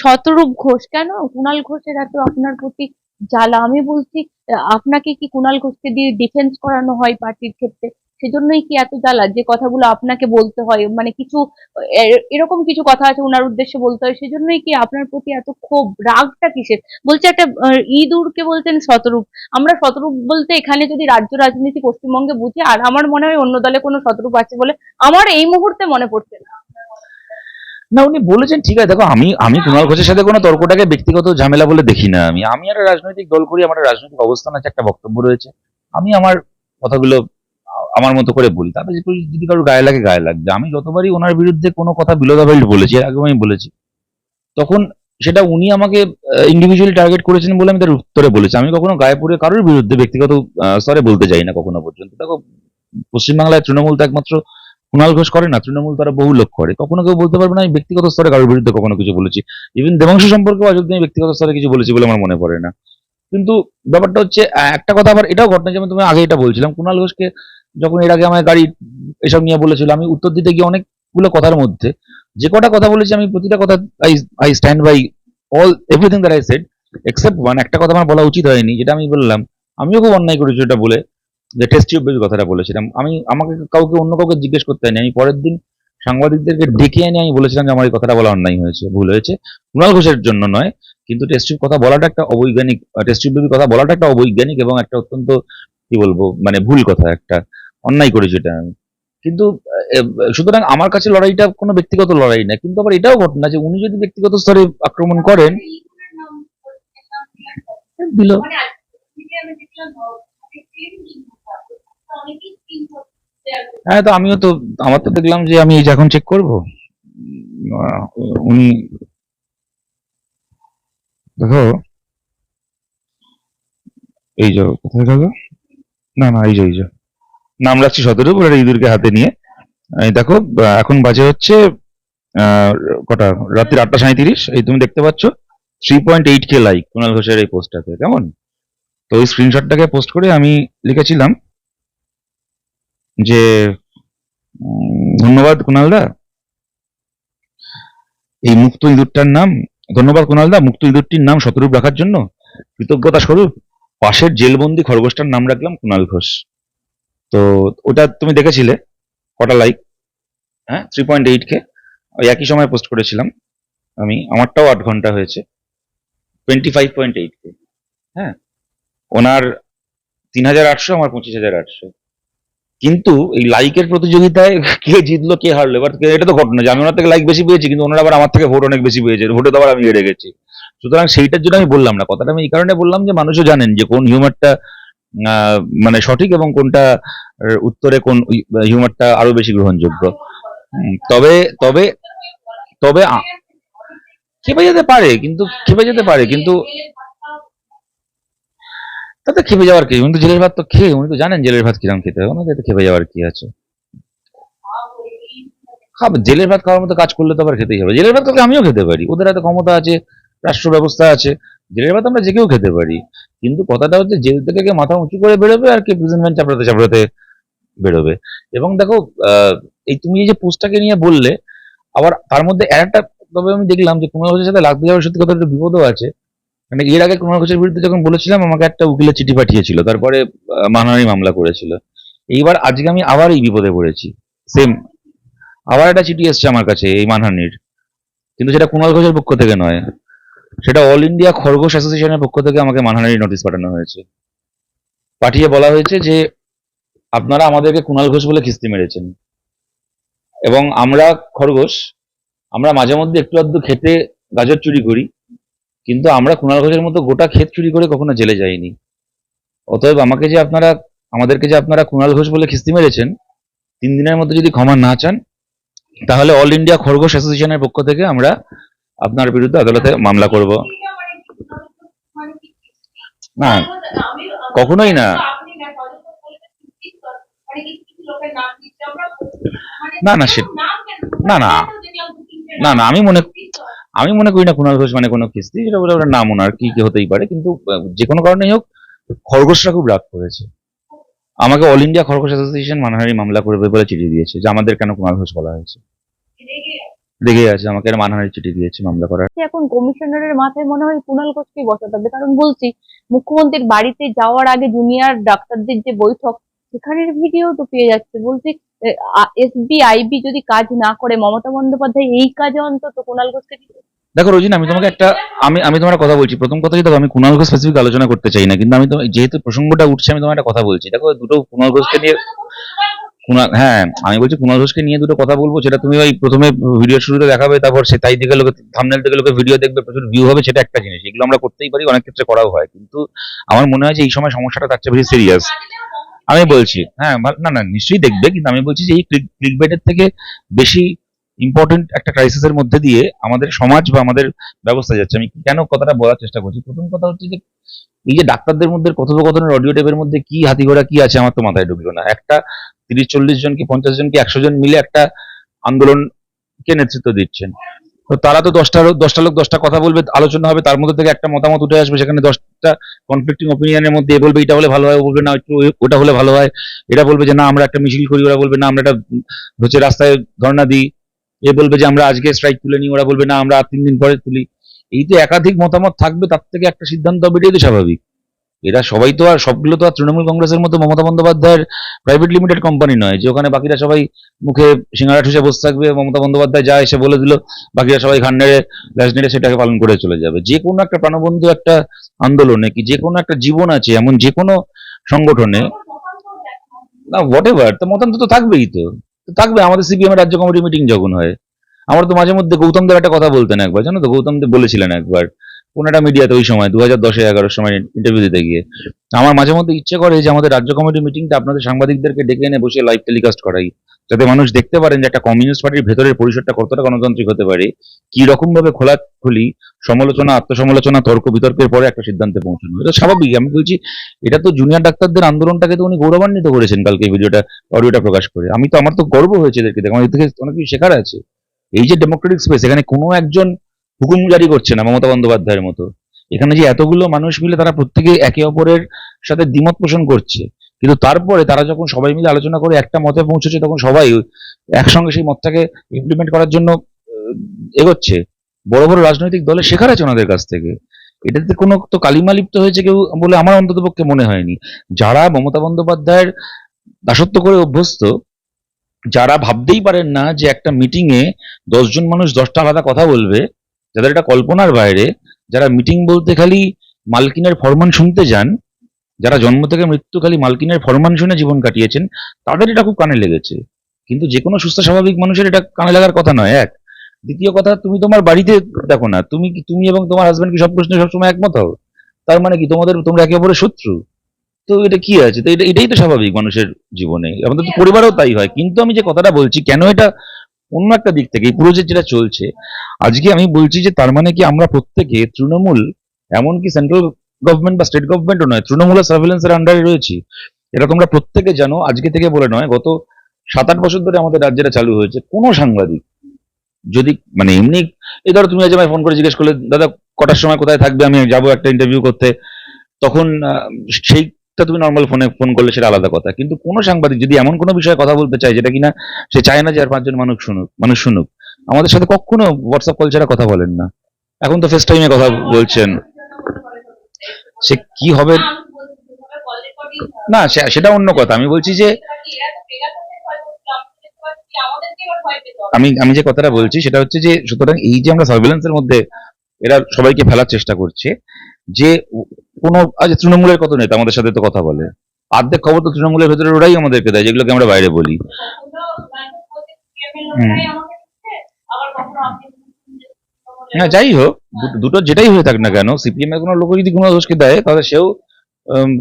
শতরূপ ঘোষ। কেন? কুণাল ঘোষের এত আপনার প্রতি জ্বালা। আমি বলছি, আপনাকে কি কুণাল ঘোষকে দিয়ে ডিফেন্স করানো হয় পার্টির ক্ষেত্রে? সেজন্যই কি এত জ্বালা যে কথাগুলো আপনাকে বলতে হয়? মানে কিছু এরকম কিছু কথা আছে ওনার উদ্দেশ্যে বলতে হয়। সেজন্যই কি আপনার প্রতি এত ক্ষোভ? রাগটা কিসের? বলছে একটা ইঁদুরকে বলছেন শতরূপ। আমরা শতরূপ বলতে এখানে যদি রাজ্য রাজনীতি পশ্চিমবঙ্গে বুঝি, আর আমার মনে হয় অন্য দলে কোনো শতরূপ আছে বলে আমার এই মুহূর্তে মনে পড়ছে না। না উনি বলেছেন ঠিক আছে দেখো আমি আমি কুণাল ঘোষের সাথে কোনো তর্কটাকে ব্যক্তিগত ঝামেলা বলে দেখি না আমি। আমি একটা রাজনৈতিক দল করি আমার রাজনৈতিক অবস্থান আছে একটা বক্তব্য রয়েছে। আমি আমার কথাগুলো আমার মতো করে বলি। তারপরে যদি- যদি কারও গায়ে লাগে গায়ে লাগবে। আমি যতবারই ওনার বিরুদ্ধে কোনো কথা বিলোদাবাইল বলেছি এর আগেও আমি বলেছি তখন সেটা উনি আমাকে ইন্ডিভিজুয়ালি টার্গেট করেছেন বলে আমি তার উত্তরে বলেছি। আমি কখনো গায়ে পড়ে কারোর বিরুদ্ধে ব্যক্তিগত স্তরে বলতে যাই না কখনো পর্যন্ত। দেখো পশ্চিমবাংলায় তৃণমূল তো একমাত্র কুণাল ঘোষ করে না, তৃণমূল তারা বহু লোক করে। কখনো কেউ বলতে পারবে না, আমি ব্যক্তিগত স্তরে কারোর বিরুদ্ধে কখনো কিছু বলেছি। ইভেন দেবাংশু সম্পর্কে অযোধ্যা আমি ব্যক্তিগত স্তরে কিছু বলেছি বলে আমার মনে পড়ে না। কিন্তু ব্যাপারটা হচ্ছে একটা কথা আবার, এটাও ঘটনা, যেমন তুমি আগে এটা বলছিলাম, কুণাল ঘোষকে যখন এর আগে আমার গাড়ি এসব নিয়ে বলেছিল, আমি উত্তর দিতে গিয়ে অনেকগুলো কথার মধ্যে, যে কটা কথা বলেছি, আমি প্রতিটা কথা I I stand by all everything that I said except one একটা কথা আমার বলা উচিত হয়নি, যেটা আমি বললাম। আমিও খুব অন্যায় করেছি এটা বলে যে টেস্ট টিউব বেবি কথাটা বলেছিলাম আমি আমাকে কাউকে অন্য কাউকে জিজ্ঞেস করতে হয়নি। আমি পরের দিন সাংবাদিকদেরকে ডেকে এনে আমি বলেছিলাম যে আমার এই কথাটা বলা অন্যায় হয়েছে ভুল হয়েছে। কুণাল ঘোষের জন্য নয় কিন্তু টেস্ট টিউব কথা বলাটা একটা অবৈজ্ঞানিক টেস্ট টিউব বেবি কথা বলাটা একটা অবৈজ্ঞানিক এবং একটা অত্যন্ত কি বলব মানে ভুল কথা একটা অন্যায় করেছি এটা আমি। কিন্তু সুতরাং আমার কাছে লড়াইটা কোনো ব্যক্তিগত লড়াই না কিন্তু আবার এটাও ঘটনা যে উনি যদি ব্যক্তিগত স্তরে আক্রমণ করেন দিল। হ্যাঁ তো আমিও তো, আমার তো দেখলাম যে আমি এখন চেক করব। উনি দেখো। এই যে, কোথায় গেল? না না, এই যে এই যে। নাম রাখছি সতেরো বলে ইঁদুরকে হাতে নিয়ে। দেখো এখন বাজে হচ্ছে কটা? রাত্রি আটটা সাঁত্রিশ এই তুমি দেখতে পাচ্ছ three point eight K like Kunal ঘোষের এই পোস্টটাতে, কেমন? তো ওই স্ক্রিনশটটাকে পোস্ট করে আমি লিখেছিলাম যে ধন্যবাদ কুণালদা। এই মুক্ত ইঁদুরটার নাম, ধন্যবাদ কুণালদা, মুক্ত ইঁদুরটির নাম শতরূপ রাখার জন্য কৃতজ্ঞতা স্বরূপ পাশের জেলবন্দি খরগোশটার নাম রাখলাম কুণাল ঘোষ। তো, ওটা তুমি দেখেছিলে, কটা লাইক হ্যাঁ থ্রি পয়েন্ট এইট কে। ওই একই সময় পোস্ট করেছিলাম আমি, আমারটাও আট ঘণ্টা হয়েছে। Twenty five point eight K হ্যাঁ। ওনার তিন হাজার আটশো, আমার পঁচিশ হাজার আটশো। কিন্তু এই লাইকের প্রতিযোগিতায় কে জিতলো, কে হারলো? এবার এটা তো ঘটনা যে আমি ওনার থেকে লাইক বেশি পেয়েছি, কিন্তু ওনারা আবার আমার থেকে ভোট অনেক বেশি পেয়েছে, ভোটে তো আবার আমি হেরে গেছি। সুতরাং সেইটার জন্য আমি বললাম না। কথাটা আমি এই কারণে বললাম যে মানুষও জানেন যে কোন হিউমারটা মানে সঠিক এবং কোনটা উত্তরে কোন হিউমারটা আরও বেশি গ্রহণযোগ্য। তবে তবে তবে খেপে যেতে পারে, কিন্তু, খেপে যেতে পারে, কিন্তু তাতে খেপে যাওয়ার কি? উনি তো জেলের ভাত তো খেয়ে, উনি তো জানেন জেলের ভাত কীরকম খেতে ওনাকে এতে খেপে যাওয়ার কি আছে? জেলের ভাত খাওয়ার মতো কাজ করলে তো আবার খেতেই হবে। জেলের ভাত তো আমিও খেতে পারি। ওদের হাতে ক্ষমতা আছে রাষ্ট্র ব্যবস্থা আছে, জেলের ভাত আমরা যে কেউ খেতে পারি। কিন্তু কথাটা হচ্ছে জেল থেকে কে মাথা উঁচু করে বেরোবে আর কে প্রিজনমেন্ট চাপড়াতে চাপড়াতে বেরোবে। এবং দেখো এই তুমি এই যে পোস্টটাকে নিয়ে বললে, আবার তার মধ্যে একটা, তবে আমি দেখলাম যে কুমার সাথে লাগতে যাওয়ার সত্যি কথা বিপদও আছে। মানে এর আগে কুমার ঘোষের বিরুদ্ধে যখন বলেছিলাম, আমাকে একটা উকিলের চিঠি পাঠিয়েছিল। তারপরে মানহানি মামলা করেছিল। এইবার আজকে আমি আবার এই বিপদে পড়েছি। সেম আবার একটা চিঠি এসছে আমার কাছে, এই মানহানির। কিন্তু সেটা কুণাল ঘোষের পক্ষ থেকে নয়। সেটা অল ইন্ডিয়া খরগোশ অ্যাসোসিয়েশনের পক্ষ থেকে আমাকে মানহানির নোটিশ পাঠানো হয়েছে। পাঠিয়ে বলা হয়েছে যে, আপনারা আমাদেরকে কুণাল ঘোষ বলে খিস্তি মেরেছেন। এবং আমরা খরগোশ, আমরা মাঝে মধ্যে একটু আধটু খেতে গাজর চুরি করি। কিন্তু আমরা কুণাল ঘোষের মতো গোটা ক্ষেত চুরি করে কখনো জেলে যাইনি অতএব আমাকে যে আপনারা আমাদেরকে যে আপনারা কুণাল ঘোষ বলে খিস্তি মেরেছেন তিন দিনের মধ্যে যদি ক্ষমা না চান তাহলে অল ইন্ডিয়া খরগোশ অ্যাসোসিয়েশনের পক্ষ থেকে আমরা আপনার বিরুদ্ধে আদালতে মামলা করব না কখনোই না না, না, সে- না, না। না, না, আমি মনে- আমি মনে করি না কুণাল ঘোষ মানে কোনো কিস্তি সেটা বলে ওটা নাম ওনার, কি কি হতেই পারে, কিন্তু যে কোনো কারণেই হোক, খরগোশরা খুব রাগ করেছে। আমাকে অল ইন্ডিয়া খরগোশ অ্যাসোসিয়েশন মানহানি মামলা করবে বলে চিঠি দিয়েছে, যে আমাদের কেন কুণাল ঘোষ বলা হয়েছে। রেগে আছে, আমাকে মানহানির চিঠি দিয়েছে মামলা করার। এখন কমিশনারের মাথায় মনে হয় কুণাল বসাতে হবে, কারণ বলছি, মুখ্যমন্ত্রীর বাড়িতে যাওয়ার আগে জুনিয়র ডাক্তারদের যে বৈঠক, সেখানের ভিডিও তো পেয়ে যাচ্ছে। বলছি এসবিআইবি যদি কাজ না করে, মমতা বন্দ্যোপাধ্যায় এই কাজে অন্তত কুণাল ঘোষকে দেখো রোজিন, আমি তোমাকে একটা, আমি আমি তোমার কথা বলছি। প্রথম কথা দেখো, আমি কুণাল ঘোষ স্পেসিফিক আলোচনা করতে চাই না, কিন্তু আমি তো, যেহেতু প্রসঙ্গটা উঠছে, আমি তোমার একটা কথা বলছি। দেখো, দুটো কুণাল ঘোষকে নিয়ে কুণাল হ্যাঁ আমি বলছি কুণাল ঘোষকে নিয়ে দুটো কথা বলব সেটা তুমি ওই প্রথমে ভিডিও শুরুতে দেখাবে, তারপর সে তাই দিকে লোকে থামনেল থেকে লোকে ভিডিও দেখবে, প্রচুর ভিউ হবে, সেটা একটা জিনিস। এগুলো আমরা করতেই পারি, অনেক ক্ষেত্রে করাও হয়। কিন্তু আমার মনে হয় যে, এই সময় সমস্যাটা তার চেয়ে বেশি সিরিয়াস আমি বলছি হ্যাঁ না না, নিশ্চয়ই দেখবে, কিন্তু আমি বলছি যে এই ক্লিক বেটের থেকে বেশি ইম্পর্টেন্ট একটা ক্রাইসিসের মধ্যে দিয়ে আমাদের সমাজ বা আমাদের ব্যবস্থা যাচ্ছে। আমি কেন কথাটা বলার চেষ্টা করছি? প্রথম কথা হচ্ছে যে এই যে ডাক্তারদের মধ্যে কথোপকথনের অডিও টেপের মধ্যে কি হাতিঘোড়া কি আছে আমার তো মাথায় ঢুকলো না। একটা তিরিশ চল্লিশ জন কি পঞ্চাশ জন কি একশো জন মিলে একটা আন্দোলনকে নেতৃত্ব দিচ্ছেন। তো তারা তো দশটা দশটা লোক দশটা কথা বলবে, আলোচনা হবে, তার মধ্যে থেকে একটা মতামত উঠে আসবে, সেখানে দশটা কনফ্লিক্টিং ওপিনিয়নের মধ্যে, এ বলবে, এটা হলে ভালো হয়, ও বলবে, না, একটু ওটা হলে ভালো হয়। এটা বলবে যে, না, আমরা একটা মিছিল করি, ওরা বলবে, না, আমরা একটা হচ্ছে রাস্তায় ধর্ণা দিই। এ বলবে যে, আমরা আজকে স্ট্রাইক তুলে নিই, ওরা বলবে, না, আমরা তিন দিন পরে তুলি। এই তো একাধিক মতামত থাকবে, তার থেকে একটা সিদ্ধান্ত হবে এটাই তো স্বাভাবিক। এরা সবাই তো আর সবগুলো তো আর তৃণমূল কংগ্রেসের মতো মমতা বন্দ্যোপাধ্যায়ের প্রাইভেট লিমিটেড কোম্পানি নয়, যে ওখানে বাকিরা সবাই মুখে সিঙ্গারা ঠুসে বসে থাকবে, মমতা বন্দ্যোপাধ্যায় যা এসে বলে দিল, বাকিরা সবাই ঘান নেড়ে ব্যাস নেড়ে সেটাকে পালন করে চলে যাবে। যে কোনো একটা প্রাণবন্ধু একটা আন্দোলনে কি যে কোনো একটা জীবন আছে, এমন যে কোনো সংগঠনে, না হোয়াট এভার তো মতান্ত তো থাকবেই তো। তো থাকবে, আমাদের সিপিএম এর রাজ্য কমিটি মিটিং যখন হয়। আমরা তো মাঝে মধ্যে গৌতম দেব একটা কথা বলতেন একবার, জানো তো, গৌতম দেব বলেছিলেন একবার কোন একটা মিডিয়াতে ওই সময় দু হাজার দশে এগারোর সময় ইন্টারভিউ দিতে গিয়ে। আমার মাঝে মধ্যে ইচ্ছে করে যে আমাদের রাজ্য কমিটি মিটিংটা আপনাদের সাংবাদিকদেরকে ডেকে এনে বসে লাইভ টেলিকাস্ট করাই, যাতে মানুষ দেখতে পারেন যে একটা কমিউনিস্ট পার্টির ভেতরের পরিসরটা কতটা গণতান্ত্রিক হতে পারে কি রকম ভাবে খোলাখুলি সমালোচনা, আত্মসমালোচনা, তর্ক বিতর্কের পরে একটা সিদ্ধান্তে পৌঁছানো। এটা স্বাভাবিক আমি বলছি, এটা তো জুনিয়র ডাক্তারদের আন্দোলনটাকে তো উনি গৌরবান্বিত করেছেন কালকে ভিডিওটা অডিওটা প্রকাশ করে। আমি তো, আমার তো গর্ব হয়েছে এদেরকে দেখে। আমার থেকে অনেক কিছু শেখার আছে। এই যে ডেমোক্রেটিক স্পেস এখানে কোনো একজন হুকুম জারি করছে না মমতা বন্দ্যোপাধ্যায়ের মতো। এখানে যে এতগুলো মানুষ মিলে তারা প্রত্যেকে একে অপরের সাথে দ্বিমত পোষণ করছে, কিন্তু তারপরে তারা যখন সবাই মিলে আলোচনা করে একটা মতে পৌঁছেছে, তখন সবাই একসঙ্গে সেই মতটাকে ইমপ্লিমেন্ট করার জন্য এগোচ্ছে। বড় বড় রাজনৈতিক দলে শেখার আছে ওনাদের কাছ থেকে। এটাতে কোনো তো কালিমা লিপ্ত হয়েছে কেউ বলে আমার অন্তত পক্ষে মনে হয়নি। যারা মমতা বন্দ্যোপাধ্যায়ের দাসত্ব করে অভ্যস্ত, যারা ভাবতেই পারেন না যে একটা মিটিং এ দশজন মানুষ দশটা আলাদা কথা বলবে যাদের এটা কল্পনার বাইরে যারা মিটিং বলতে খালি মালকিনের ফরমান শুনতে যান যারা জন্ম থেকে মৃত্যু খালি মালকিনের ফরমান শুনে জীবন কাটিয়েছেন তাদের এটা খুব কানে লেগেছে। কিন্তু যে কোনো সুস্থ স্বাভাবিক মানুষের এটা কানে লাগার কথা নয় এক। দ্বিতীয় কথা তুমি তোমার বাড়িতে দেখো না তুমি কি তুমি এবং তোমার হাজবেন্ড কি সব প্রশ্নে সবসময় একমত হও? তার মানে কি তোমাদের তোমরা একে অপরের শত্রু? তো এটা কি আছে? তো এটা এটাই তো স্বাভাবিক মানুষের জীবনে। আমাদের তো পরিবারও তাই হয়। কিন্তু আমি যে কথাটা বলছি কেন এটা অন্য একটা দিক থেকে এই পুরো যে যেটা চলছে আজকে আমি বলছি যে তার মানে কি আমরা প্রত্যেকে তৃণমূল এমনকি সেন্ট্রাল গভর্নমেন্ট বা স্টেট গভর্নমেন্টও নয় তৃণমূলের সার্ভেলেন্সের আন্ডারে রয়েছি। এটা তোমরা প্রত্যেকে জানো আজকে থেকে বলে নয় গত সাত আট বছর ধরে আমাদের রাজ্যেটা চালু হয়েছে কোনো সাংবাদিক। যদি মানে এমনি এই ধরো তুমি আজ আমায় ফোন করে জিজ্ঞেস করলে দাদা কটার সময় কোথায় থাকবে? আমি যাব একটা ইন্টারভিউ করতে। তখন আহ, সেইটা তুমি নর্মাল ফোনে ফোন করলে সেটা আলাদা কথা। কিন্তু কোনো সাংবাদিক যদি এমন কোনো বিষয়ে কথা বলতে চায় যেটা কিনা সে চায় না যে আর পাঁচজন মানুষ শুনুক মানুষ শুনুক, আমাদের সাথে কখনো হোয়াটসঅ্যাপ কল ছাড়া কথা বলেন না। এখন তো ফেস টাইমে কথা বলছেন। সে কি হবে? না সেটা অন্য কথা। আমি বলছি যে আমি আমি যে কথাটা বলছি সেটা হচ্ছে যে সুতরাং এই যে আমরা সার্ভেলেন্সের মধ্যে এরা সবাইকে ফেলার চেষ্টা করছে যে কোনো আজ তৃণমূলের কত নেতা আমাদের সাথে তো কথা বলে। অর্ধেক খবর তো তৃণমূলের ভেতরে, ওরাই আমাদেরকে দেয়, যেগুলোকে আমরা বাইরে বলি। হ্যাঁ যাই হোক, দুটো যেটাই হয়ে থাক না কেন, সিপিএম এর কোনো লোক যদি কোনো দোষকে দেয়, তাহলে সেও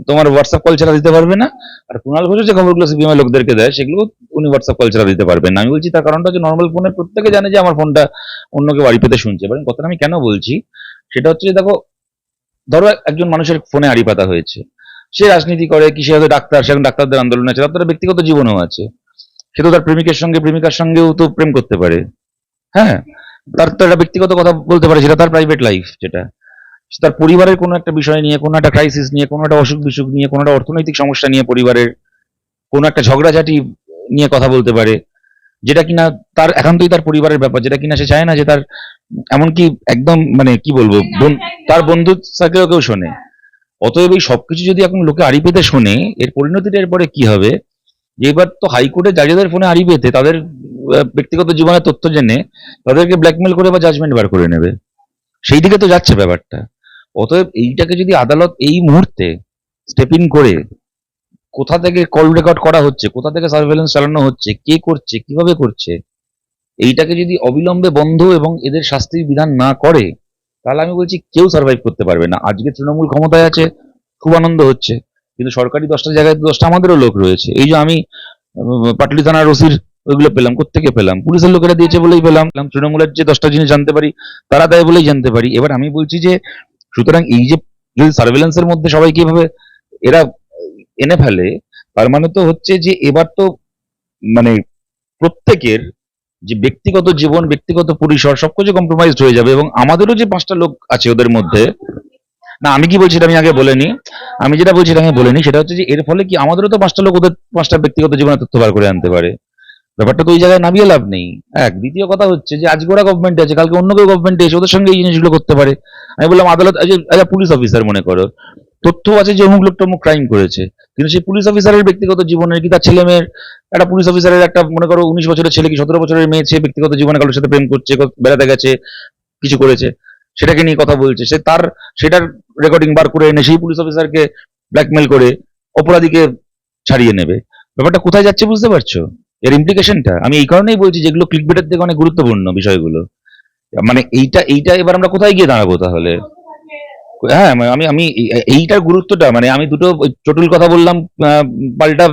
তোমার হোয়াটসঅ্যাপ কল ছাড়া দিতে পারবে না। আর কুণাল ঘোষ যে খবরগুলো সিপিএম এর লোকদেরকে দেয় সেগুলো উনি হোয়াটসঅ্যাপ কল ছাড়া দিতে পারবেন না। আমি বলছি তার কারণটা হচ্ছে নর্মাল ফোনে প্রত্যেকে জানে যে আমার ফোনটা অন্যকে বাড়ি পেতে শুনছে। এবার কথাটা আমি কেন বলছি, সেটা হচ্ছে দেখো ধরো একজন মানুষের ফোনে আড়ি পাতা হয়েছে। সে রাজনীতি করে, কি সে হয়তো ডাক্তার সে ডাক্তারদের আন্দোলন আছে, তার ব্যক্তিগত জীবনও আছে। সে তো তার প্রেমিকের সঙ্গে, প্রেমিকার সঙ্গেও তো প্রেম করতে পারে। হ্যাঁ? তার তো একটা ব্যক্তিগত কথা বলতে পারে, সেটা তার প্রাইভেট লাইফ যেটা। তার পরিবারের কোনো একটা বিষয় নিয়ে, কোনো একটা ক্রাইসিস নিয়ে, কোনো একটা অসুখ বিসুখ নিয়ে, কোনো একটা অর্থনৈতিক সমস্যা নিয়ে পরিবারের কোনো একটা ঝগড়াঝাটি নিয়ে কথা বলতে পারে। যেটা কিনা তার একান্তই তার পরিবারের ব্যাপার যেটা কিনা সে চায় না যে তার এমনকি একদম মানে কি বলব তার বন্ধু সার্কেল কেউ শোনে। অতএব এই সবকিছু যদি এখন লোকে আড়ি পেতে শোনে এর পরিণতিটা এরপরে কি হবে? যে এবার তো হাইকোর্টে জাজেদের ফোনে আড়ি পেতে তাদের ব্যক্তিগত জীবনের তথ্য জেনে তাদেরকে ব্ল্যাকমেল করে বা জাজমেন্ট বার করে নেবে। সেই দিকে তো যাচ্ছে ব্যাপারটা। অতএব এইটাকে যদি আদালত এই মুহূর্তে স্টেপ ইন করে কোথা থেকে কল রেকর্ড করা হচ্ছে? কোথা থেকে সার্ভেলেন্স চালানো হচ্ছে? কে করছে? কীভাবে করছে? এইটাকে যদি অবিলম্বে বন্ধ এবং এদের শাস্তির বিধান না করে, তাহলে আমি বলছি কেউ সার্ভাইভ করতে পারবে না। আজকে তৃণমূল ক্ষমতায় আছে, খুব আনন্দ হচ্ছে। কিন্তু সরকারি দশটা জায়গায় দশটা আমাদেরও লোক রয়েছে। এই যে আমি পাটলি থানার ওসির ওইগুলো পেলাম কোথেকে পেলাম? পুলিশের লোকেরা দিয়েছে বলেই পেলাম। তৃণমূলের যে দশটা জিনিস জানতে পারি, তারা দেয় বলেই জানতে পারি। এবার আমি বলছি যে, সুতরাং এই যে, যদি সার্ভেলেন্সের মধ্যে সবাইকে এভাবে, এরা এনে ফেলে, তার মানে তো হচ্ছে যে এবার তো মানে প্রত্যেকের যে ব্যক্তিগত জীবন, ব্যক্তিগত পরিসর সবকিছু কম্প্রোমাইজড হয়ে যাবে এবং আমাদেরও যে পাঁচটা লোক আছে ওদের মধ্যে, না, আমি কি বলছি আমি আগে বলিনি, আমি যেটা বলছি আমি বলিনি, সেটা হচ্ছে যে এর ফলে কি আমাদেরও তো পাঁচটা লোক ওদের পাঁচটা ব্যক্তিগত জীবনে তথ্য বার করে আনতে পারে। ব্যাপারটা তো ওই জায়গায় নামিয়ে লাভ নেই। এক, দ্বিতীয় কথা হচ্ছে যে আজকে ওরা গভর্নমেন্টে আছে, কালকে অন্য কেউ গভর্নমেন্টে এসে ওদের সঙ্গে এই জিনিসগুলো করতে পারে। আমি বললাম, আদালত আজ পুলিশ অফিসার মনে করো। তথ্য আছে যে অমুক লোকটা অমুক ক্রাইম করেছে। কিন্তু সেই পুলিশ অফিসারের ব্যক্তিগত জীবনে কি তার ছেলে মেয়ের একটা পুলিশ অফিসারের একটা, মনে করো, উনিশ বছরের ছেলে কি সতেরো বছরের মেয়ে সে ব্যক্তিগত জীবনে কারোর সাথে প্রেম করছে বেড়াতে গেছে, কিছু করেছে, সেটাকে নিয়ে কথা বলছে। সে তার, সেটার রেকর্ডিং বার করে এনে সেই পুলিশ অফিসারকে ব্ল্যাকমেল করে অপরাধীকে ছাড়িয়ে নেবে। ব্যাপারটা কোথায় যাচ্ছে বুঝতে পারছ? এর ইমপ্লিকেশনটা আমি এই কারণেই বলছি যেগুলো ক্লিক ক্লিকবেটের থেকে অনেক গুরুত্বপূর্ণ বিষয়গুলো। মানে এইটা এইটা এবার আমরা কোথায় গিয়ে দাঁড়াবো তাহলে? হ্যাঁ মানে আমি আমি এইটার গুরুত্বটা মানে আমি দুটো চটুল কথা বললাম পাল্টা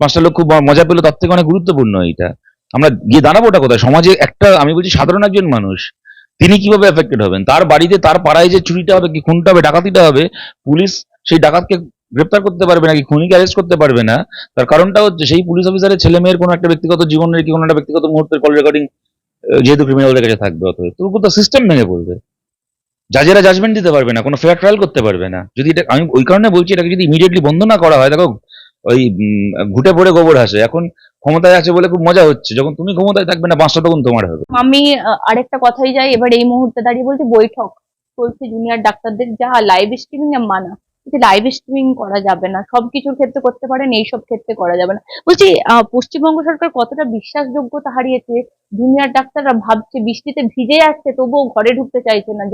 পাঁচটা লোক খুব মজা পেল, তার থেকে অনেক গুরুত্বপূর্ণ এইটা। আমরা গিয়ে দাঁড়াবোটা কোথায়? সমাজে একটা, আমি বলছি সাধারণ একজন মানুষ, তিনি কীভাবে এফেক্টেড হবেন? তার বাড়িতে, তার পাড়ায় যে চুরিটা হবে, কি খুনটা হবে, ডাকাতিটা হবে, পুলিশ সেই ডাকাতকে গ্রেপ্তার করতে পারবে না কি খুনিকে অ্যারেস্ট করতে পারবে না? তার কারণটা হচ্ছে, সেই পুলিশ অফিসারের ছেলে মেয়ের কোনো একটা ব্যক্তিগত জীবনের, কি কোনো একটা ব্যক্তিগত মুহূর্তের কল রেকর্ডিং যেহেতু ক্রিমিনালদের কাছে থাকবে অতএব তো উপর তো সিস্টেম ভেঙে পড়বে। জাজেরা জাজমেন্ট দিতে পারবে না, কোনো ফেয়ার ট্রায়াল করতে পারবে না। যদি এটা আমি ওই কারণে বলছি, এটাকে যদি ইমিডিয়েটলি বন্ধ না করা হয়, দেখো, ওই ঘুটে পড়ে গোবর হাসে। এখন ক্ষমতায় আছে বলে খুব মজা হচ্ছে। যখন তুমি ক্ষমতায় থাকবে না, পাঁচশো তখন তোমার হবে। আমি আরেকটা কথাই যাই, এবার এই মুহূর্তে দাঁড়িয়ে বলছি, বৈঠক। চলছে জুনিয়র ডাক্তারদের যা লাইভ স্ট্রিমিং মানা লাইভ স্ট্রিমিং করা যাবে না। সবকিছুর ক্ষেত্রে করতে পারেন, এইসব ক্ষেত্রে করা যাবে না। বলছি পশ্চিমবঙ্গ সরকার কতটা বিশ্বাসযোগ্যতা হারিয়েছে? জুনিয়র ডাক্তাররা ভাবছে, বৃষ্টিতে ভিজে যাচ্ছে তবুও ঘরে ঢুকতে চাইছে না।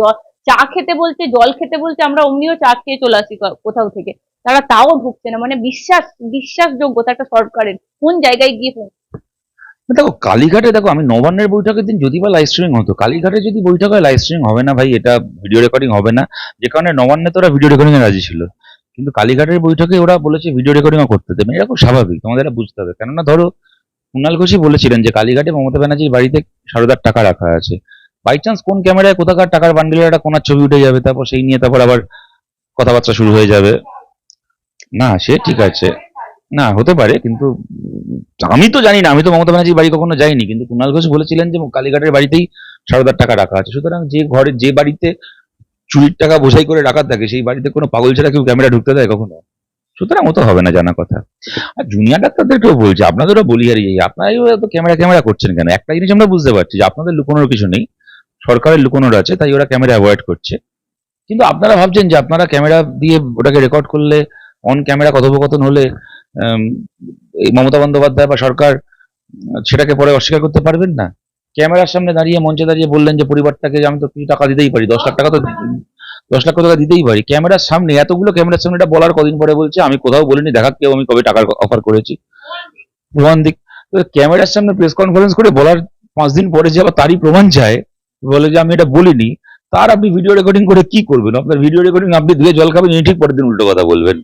চা খেতে বলছে, জল খেতে বলছে, আমরা অমনিও চা খেয়ে চলে আসি কোথাও থেকে। তারা তাও ঢুকছে না মানে বিশ্বাস বিশ্বাসযোগ্যতা একটা সরকারের, কোন জায়গায় গিয়ে দেখো, কালীঘাটে দেখো, আমি নবান্নের বৈঠকের দিন যদি বা লাইভ স্ট্রিমিং হতো, কালীঘাটে যদি বৈঠক হয় লাইভ স্ট্রিমিং হবে না ভাই, এটা ভিডিও রেকর্ডিং হবে না। যে কারণে নবান্নে তো ওরা ভিডিও রেকর্ডিং এ রাজি ছিল। কিন্তু কালীঘাটের বৈঠকে ওরা বলেছে ভিডিও রেকর্ডিংও করতে দেবে। খুব স্বাভাবিক, তোমাদের বুঝতে হবে। কেননা ধরো, কুণাল ঘোষই বলেছিলেন যে কালীঘাটে মমতা ব্যানার্জির বাড়িতে সারদার টাকা রাখা আছে। বাই চান্স কোন ক্যামেরায় কোথাকার টাকার বান্ডিলের একটা কোনার ছবি উঠে যাবে, তারপর সেই নিয়ে তারপর আবার কথাবার্তা শুরু হয়ে যাবে। না, সে ঠিক আছে। না, হতে পারে, কিন্তু আমি তো জানি না, আমি তো মমতা ব্যানার্জির বাড়ি কখনো যাইনি, কিন্তু কুণাল ঘোষ বলেছিলেন যে কালীঘাটের বাড়িতেই সারদার টাকা রাখা আছে। সুতরাং যে ঘরে, যে বাড়িতে চুরির টাকা বোঝাই করে রাখা থাকে, সেই বাড়িতে কোনো পাগল ছাড়া কেউ ক্যামেরা ঢুকতে দেয় কখনো? সুতরাং ও তো হবে না জানা কথা। আর জুনিয়র ডাক্তারদেরকেও বলছি, আপনাদেরও বলি আর আপনারাই তো ক্যামেরা ক্যামেরা করছেন কেন? একটা জিনিস আমরা বুঝতে পারছি যে আপনাদের লুকোনোর কিছু নেই। সরকারের লুকোনোর আছে, তাই ওরা ক্যামেরা অ্যাভয়েড করছে। কিন্তু আপনারা ভাবছেন যে আপনারা ক্যামেরা দিয়ে ওটাকে রেকর্ড করলে অন ক্যামেরা কথোপকথন হলে মমতা বন্দ্যোপাধ্যায় বা সরকার, সেটাকে পরে অস্বীকার করতে পারবেন না? ক্যামেরার সামনে দাঁড়িয়ে, মঞ্চে দাঁড়িয়ে বললেন যে, পরিবারটাকে আমি তো কিছু টাকা দিতেই পারি, দশ লাখ টাকা তো দশ লাখ টাকা দিতেই পারি। ক্যামেরার সামনে, এতগুলো ক্যামেরার সামনে এটা বলার কদিন পরে বলছে, আমি কোথাও বলিনি, দেখা কেউ আমি কবে টাকার অফার করেছি। প্রমাণ দিক ক্যামেরার সামনে প্রেস কনফারেন্স করে বলার পাঁচ দিন পরে যে আবার তারই প্রমাণ চায় বলে যে আমি এটা বলিনি, তার আপনি ভিডিও রেকর্ডিং করে কি করবেন? আপনার ভিডিও রেকর্ডিং আপনি ধুয়ে জল খাবেন ঠিক পরের দিন উল্টো কথা বলবেন।